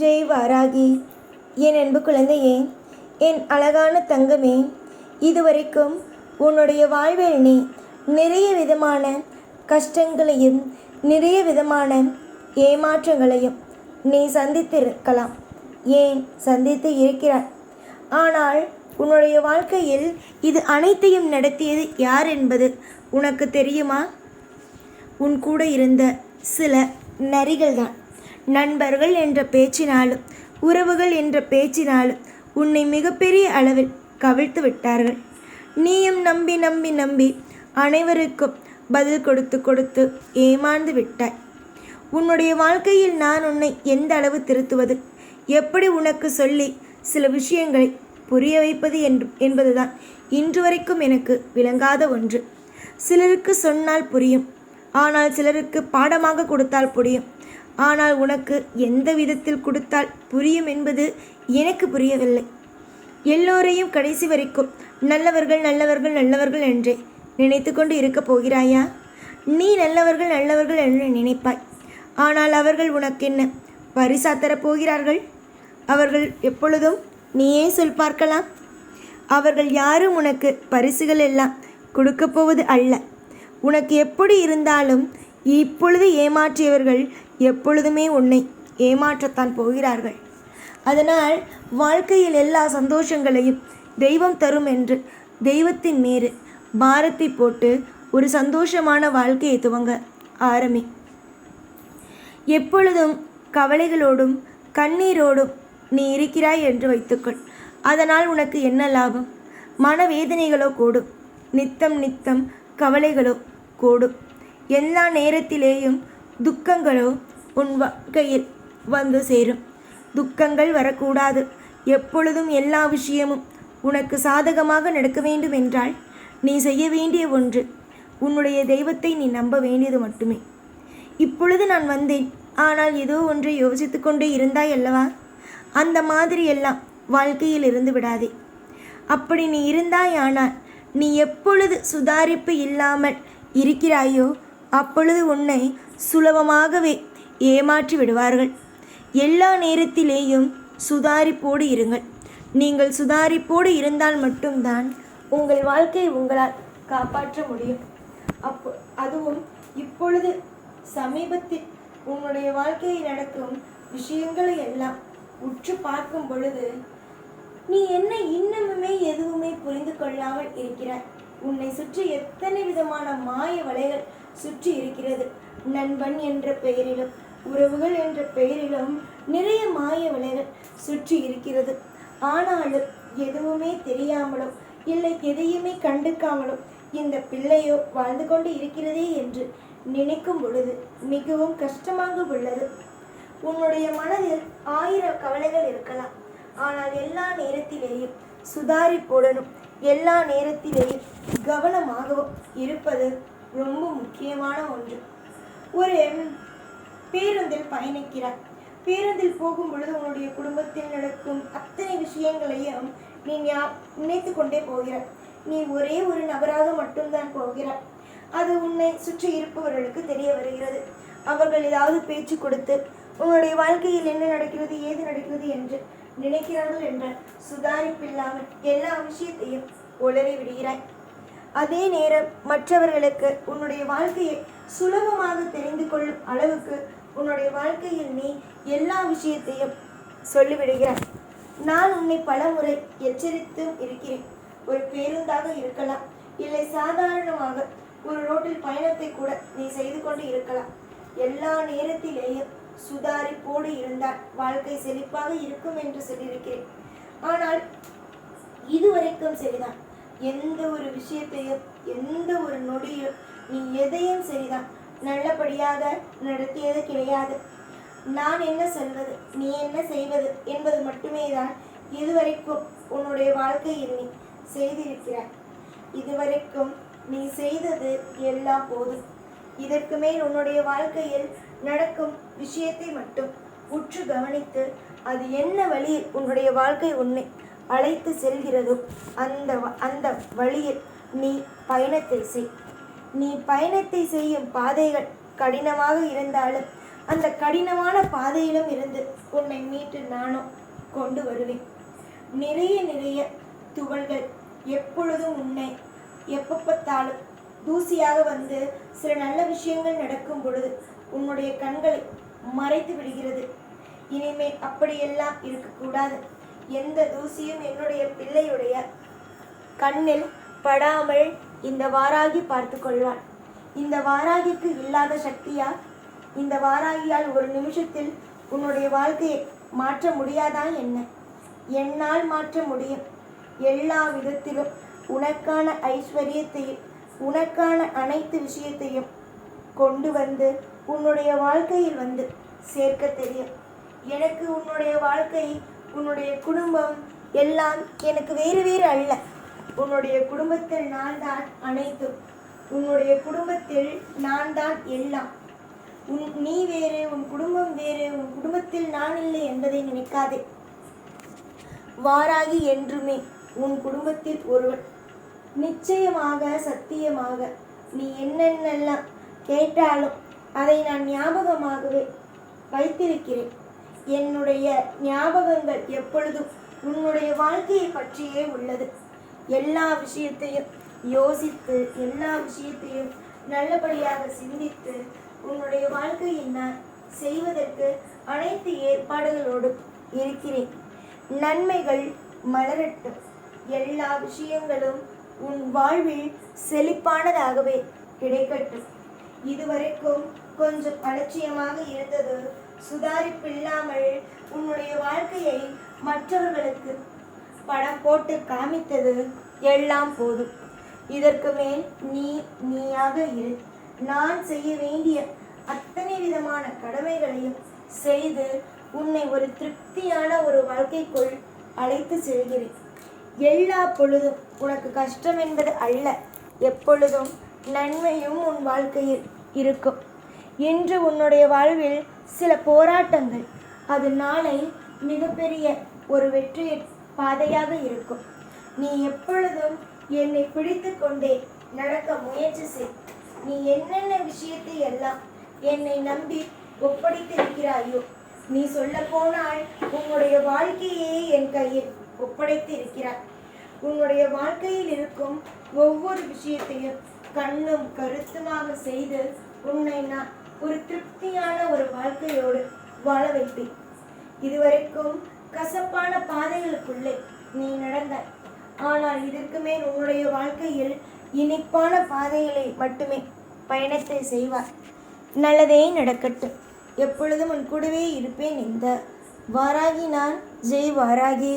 ஜெய் வாராகி. என் அன்பு குழந்தையே என் அழகான தங்கமே இதுவரைக்கும் உன்னுடைய வாழ்வில் நீ நிறைய விதமான கஷ்டங்களையும் நிறைய விதமான ஏமாற்றங்களையும் நீ சந்தித்திருக்கலாம். ஏன் சந்தித்து இருக்கிறாய்? ஆனால் உன்னுடைய வாழ்க்கையில் இது அனைத்தையும் நடத்தியது யார் என்பது உனக்கு தெரியுமா? உன் கூட இருந்த சில நரிகள் தான் நண்பர்கள் என்ற பேச்சினாலும் உறவுகள் என்ற பேச்சினாலும் உன்னை மிகப்பெரிய அளவில் கவிழ்த்து விட்டார்கள். நீயும் நம்பி நம்பி நம்பி அனைவருக்கும் பதில் கொடுத்து கொடுத்து ஏமாந்து விட்டாய். உன்னுடைய வாழ்க்கையில் நான் உன்னை எந்த அளவு திருத்துவது? எப்படி உனக்கு சொல்லி சில விஷயங்களை புரிய வைப்பது என்று என்பதுதான் இன்று வரைக்கும் எனக்கு விளங்காத ஒன்று. சிலருக்கு சொன்னால் புரியும் ஆனால் சிலருக்கு பாடமாக கொடுத்தால் புரியும். ஆனால் உனக்கு எந்த விதத்தில் கொடுத்தால் புரியும் என்பது எனக்கு புரியவில்லை. எல்லோரையும் கடைசி வரைக்கும் நல்லவர்கள் நல்லவர்கள் நல்லவர்கள் என்றே நினைத்து கொண்டு இருக்கப் போகிறாயா? நீ நல்லவர்கள் நல்லவர்கள் என்று நினைப்பாய். ஆனால் அவர்கள் உனக்கு என்ன பரிசா தரப் போகிறார்கள்? அவர்கள் எப்பொழுதும் நீயே சொல் பார்க்கலாம். அவர்கள் யாரும் உனக்கு பரிசுகள் எல்லாம் கொடுக்கப் போவது அல்ல. உனக்கு எப்படி இருந்தாலும் இப்பொழுது ஏமாற்றியவர்கள் எப்பொழுதுமே உன்னை ஏமாற்றத்தான் போகிறார்கள். அதனால் வாழ்க்கையில் எல்லா சந்தோஷங்களையும் தெய்வம் தரும் என்று தெய்வத்தின் மீது பாரத்தை போட்டு ஒரு சந்தோஷமான வாழ்க்கையை துவங்க ஆரம்பி. எப்பொழுதும் கவலைகளோடும் கண்ணீரோடும் நீ இருக்கிறாய் என்று வைத்துக்கொள். அதனால் உனக்கு என்ன லாபம்? மனவேதனைகளோ கூடும். நித்தம் நித்தம் கவலைகளோ கூடும். எல்லா நேரத்திலேயும் துக்கங்களோ உன் வாழ்க்கையில் வந்து சேரும். துக்கங்கள் வரக்கூடாது. எப்பொழுதும் எல்லா விஷயமும் உனக்கு சாதகமாக நடக்க வேண்டும் என்றால் நீ செய்ய வேண்டிய ஒன்று உன்னுடைய தெய்வத்தை நீ நம்ப வேண்டியது மட்டுமே. இப்பொழுது நான் வந்தேன். ஆனால் ஏதோ ஒன்றை யோசித்து கொண்டே இருந்தாய் அல்லவா? அந்த மாதிரி எல்லாம் வாழ்க்கையில் இருந்து விடாதே. அப்படி நீ இருந்தாயானால் நீ எப்பொழுது சுதாரிப்பு இல்லாமல் இருக்கிறாயோ அப்பொழுது உன்னை சுலபமாகவே ஏமாற்றி விடுவார்கள். எல்லா நேரத்திலேயும் சுதாரிப்போடு இருங்கள். நீங்கள் சுதாரிப்போடு இருந்தால் மட்டும்தான் உங்கள் வாழ்க்கையை உங்களால் காப்பாற்ற முடியும். அப்போ அதுவும் இப்பொழுது சமீபத்தில் உங்களுடைய வாழ்க்கையில் நடக்கும் விஷயங்களை எல்லாம் உற்று பார்க்கும் பொழுது நீ என்ன இன்னமுமே எதுவுமே புரிந்து கொள்ளாமல் இருக்கிறாய். உன்னை சுற்றி எத்தனை விதமான மாய வலைகள் சுற்றி இருக்கிறது. நண்பன் என்ற பெயரிலும் உறவுகள் என்ற பெயரிலும் நிறைய மாய விலைகள் சுற்றி இருக்கிறது. ஆனாலும் எதுவுமே தெரியாமலும் இல்லை எதையுமே கண்டுக்காமலும் இந்த பிள்ளையோ வாழ்ந்து கொண்டு இருக்கிறதே என்று நினைக்கும் பொழுது மிகவும் கஷ்டமாக உள்ளது. உன்னுடைய மனதில் ஆயிரம் கவலைகள் இருக்கலாம். ஆனால் எல்லா நேரத்திலேயும் சுதாரிப்புடனும் எல்லா நேரத்திலேயும் கவனமாகவும் இருப்பது ரொம்ப முக்கியமான ஒன்று. ஒரு பேருந்தில் பயணிக்கிறார். பேருந்தில் போகும் பொழுது உன்னுடைய குடும்பத்தில் நடக்கும் அத்தனை விஷயங்களையும் நீ நினைத்து கொண்டே போகிறாய். நீ ஒரே ஒரு நபராக மட்டும்தான் போகிறாய். அது உன்னை சுற்றி இருப்பவர்களுக்கு தெரிய வருகிறது. அவர்கள் ஏதாவது பேச்சு கொடுத்து உன்னுடைய வாழ்க்கையில் என்ன நடக்கிறது ஏது நடக்கிறது என்று நினைக்கிறார்கள் என்ற சுதாரிப்பில்லாமல் எல்லா விஷயத்தையும் உளறி விடுகிறாய். அதே நேரம் மற்றவர்களுக்கு உன்னுடைய வாழ்க்கையை சுலபமாக தெரிந்து கொள்ளும் அளவுக்கு உன்னுடைய வாழ்க்கையில் நீ எல்லா விஷயத்தையும் சொல்லிவிடுகிறாய் நான் உன்னை பலமுறை எச்சரித்தும் இருக்கிறேன். ஒரு பேருந்தாக இருக்கலாம். இல்லை சாதாரணமாக ஒரு ரோட்டில் பயணத்தை கூட நீ செய்து கொண்டு இருக்கலாம். எல்லா நேரத்திலேயும் சுதாரிப்போடு இருந்தால் வாழ்க்கை செழிப்பாக இருக்கும் என்று சொல்லியிருக்கிறேன். ஆனால் இதுவரைக்கும் சரிதான். எந்த ஒரு விஷயத்தையும் எந்த ஒரு நொடியும் நீ எதையும் சரிதான் நல்லபடியாக நடத்தியது கிடையாது. நான் என்ன சொல்வது? நீ என்ன செய்வது? என்பது மட்டுமே தான் இதுவரைக்கும் உன்னுடைய வாழ்க்கையில் நீ செய்திருக்கிறாய். இதுவரைக்கும் நீ செய்தது எல்லாம் போதும். இதற்கு மேல் உன்னுடைய வாழ்க்கையில் நடக்கும் விஷயத்தை மட்டும் உற்று கவனித்து அது என்ன வழியில் உன்னுடைய வாழ்க்கை உன்னை அழைத்து செல்கிறதோ அந்த அந்த வழியில் நீ பயணத்தை செய். நீ பயணத்தை செய்யும் பாதைகள் கடினமாக இருந்தாலும் அந்த கடினமான பாதையிலும் இருந்து உன்னை மீட்டு நானும் கொண்டு வருவேன். நிறைய நிறைய துகள்கள் எப்பொழுதும் உன்னை எப்ப பார்த்தாலும் தூசியாக வந்து சில நல்ல விஷயங்கள் நடக்கும் பொழுது உன்னுடைய கண்களை மறைத்து விடுகிறது. இனிமேல் அப்படியெல்லாம் இருக்கக்கூடாது. எந்த தூசியும் என்னுடைய பிள்ளையுடைய கண்ணில் படாமல் இந்த வாராகி பார்த்து கொள்வாள். இந்த வாராகிக்கு இல்லாத சக்தியா? இந்த வாராகியால் ஒரு நிமிஷத்தில் உன்னுடைய வாழ்க்கையை மாற்ற முடியாதா என்ன? என்னால் மாற்ற முடியும். எல்லா விதத்திலும் உனக்கான ஐஸ்வர்யத்தையும் உனக்கான அனைத்து விஷயத்தையும் கொண்டு வந்து உன்னுடைய வாழ்க்கையில் வந்து சேர்க்க தெரியும். எனக்கு உன்னுடைய வாழ்க்கை உன்னுடைய குடும்பம் எல்லாம் எனக்கு வேறு வேறு அல்ல. உன்னுடைய குடும்பத்தில் நான் தான் அனைத்தும். உன்னுடைய குடும்பத்தில் நான் தான் எல்லாம். உன் நீ வேறு உன் குடும்பம் வேறு உன் குடும்பத்தில் நான் இல்லை என்பதை நினைக்காதே. வாராகி என்றுமே உன் குடும்பத்தில் ஒருவன். நிச்சயமாக சத்தியமாக நீ என்னென்னலாம் கேட்டாலும் அதை நான் ஞாபகமாகவே வைத்திருக்கிறேன். என்னுடைய ஞாபகங்கள் எப்பொழுதும் உன்னுடைய வாழ்க்கையை பற்றியே உள்ளது. எல்லா விஷயத்தையும் யோசித்து எல்லா விஷயத்தையும் நல்லபடியாக சிந்தித்து உன்னுடைய வாழ்க்கையை நான் செய்வதற்கு அனைத்து ஏற்பாடுகளோடும் இருக்கிறேன். நன்மைகள் மலரட்டும். எல்லா விஷயங்களும் உன் வாழ்வில் செழிப்பானதாகவே கிடைக்கட்டும். இதுவரைக்கும் கொஞ்சம் அலட்சியமாக இருந்தது. சுதாரிப்பில்லாமல் உன்னுடைய வாழ்க்கையை மற்றவர்களுக்கு படம் போட்டு காமித்தது எல்லாம் போதும். இதற்கு மேல் நீ நீயாக இரு. நான் செய்ய வேண்டிய அத்தனை விதமான கடமைகளையும் செய்து உன்னை ஒரு திருப்தியான ஒரு வாழ்க்கைக்குள் அழைத்து செல்கிறேன். எல்லா பொழுதும் உனக்கு கஷ்டம் என்பது அல்ல. எப்பொழுதும் நன்மையும் உன் வாழ்க்கையில் இருக்கும். இன்று உன்னுடைய வாழ்வில் சில போராட்டங்கள். அது நாளை மிகப்பெரிய ஒரு வெற்றியை பாதையாக இருக்கும். நீ எப்பொழுதும் என்னை பிடித்து கொண்டே நடக்க முயற்சி செய். நீ என்னென்ன விஷயத்தை எல்லாம் என்னை நம்பி ஒப்படைத்திருக்கிறாயோ நீ சொல்ல போனால் உன்னுடைய வாழ்க்கையே என் கையில் ஒப்படைத்து இருக்கிறாய் உன்னுடைய வாழ்க்கையில் இருக்கும் ஒவ்வொரு விஷயத்தையும் கண்ணும் கருத்துமாக செய்து உன்னை நான் ஒரு திருப்தியான ஒரு வாழ்க்கையோடு வாழ வைப்பேன். இதுவரைக்கும் கசப்பான பாதைகளுக்குள்ளே நீ நடந்தாய். ஆனால் இதற்கு மேல் உன்னுடைய வாழ்க்கையில் இனிப்பான பாதைகளை மட்டுமே பயணத்தை செய்வார் நல்லதே நடக்கட்டும். எப்பொழுதும் உன் கூடவே இருப்பேன் இந்த வாராகி நான். ஜெய் வாராகி.